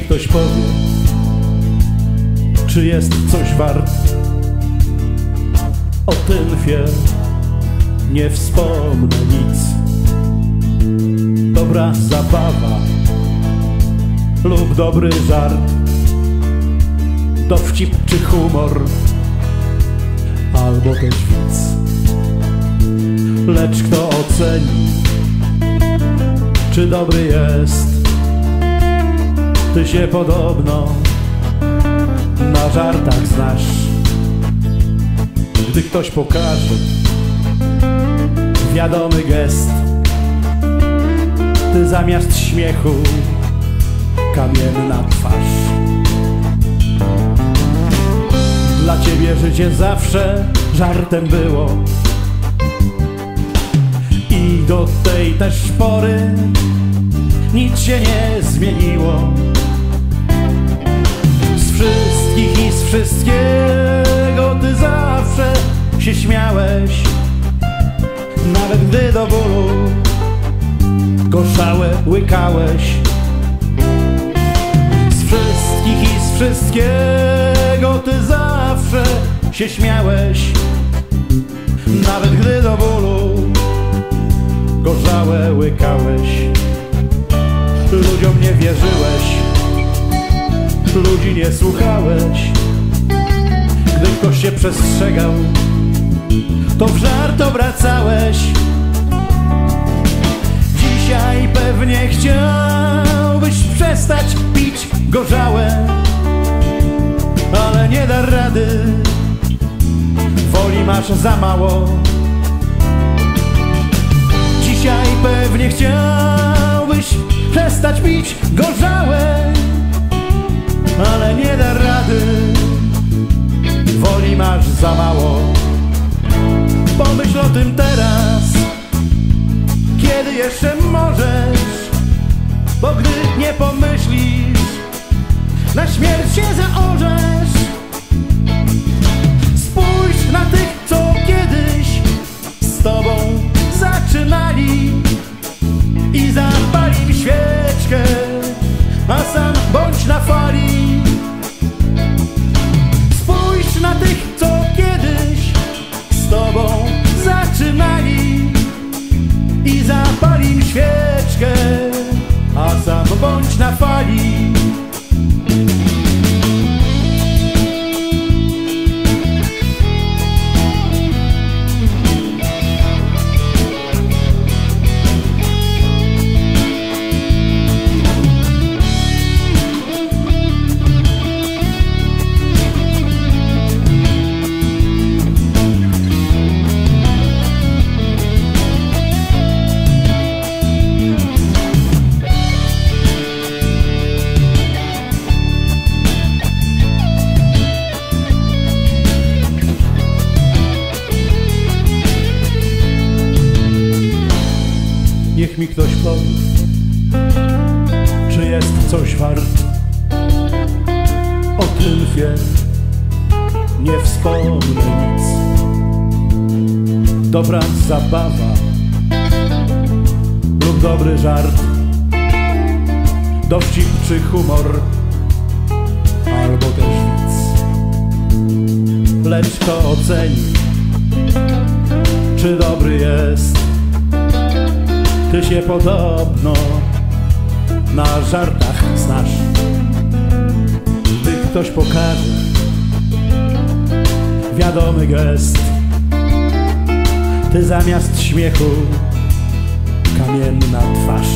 ktoś powie, czy jest coś wart. O Tynfie nie wspomnę nic. Dobra zabawa lub dobry żart, dowcip czy humor, albo też widz. Lecz kto oceni, czy dobry jest? Ty się podobno na żartach znasz. Gdy ktoś pokaże wiadomy gest, ty zamiast śmiechu kamienna twarz. Dla ciebie życie zawsze żartem było i do tej też pory nic się nie zmieniło. Wszystkich i z wszystkiego ty zawsze się śmiałeś, nawet gdy do bólu gorzałe łykałeś. Z wszystkich i z wszystkiego ty zawsze się śmiałeś, nawet gdy do bólu gorzałe łykałeś. Ludziom nie wierzyłeś, ludzi nie słuchałeś. Gdy ktoś się przestrzegał, to w żart obracałeś. Dzisiaj pewnie chciałbyś przestać pić gorzałe, ale nie da rady, woli masz za mało. Dzisiaj pewnie chciałbyś przestać pić gorzałe, za mało. Pomyśl o tym teraz, kiedy jeszcze możesz, bo gdy nie pomyślisz, na śmierć się zaorzesz. Spójrz na tych, co kiedyś z tobą zaczynali i zapal im świeczkę, a sam bądź na fali. Spójrz na tych, co i zapal im świeczkę, a sam bądź na fali. Mi ktoś powie, czy jest coś wart. O Tynfie nie wspomnę nic. Dobra zabawa lub dobry żart, dowcip czy humor, albo też widz. Lecz kto oceni, czy dobry jest? Ty się podobno na żartach znasz. Gdy ktoś pokaże wiadomy gest, ty zamiast śmiechu kamienna twarz.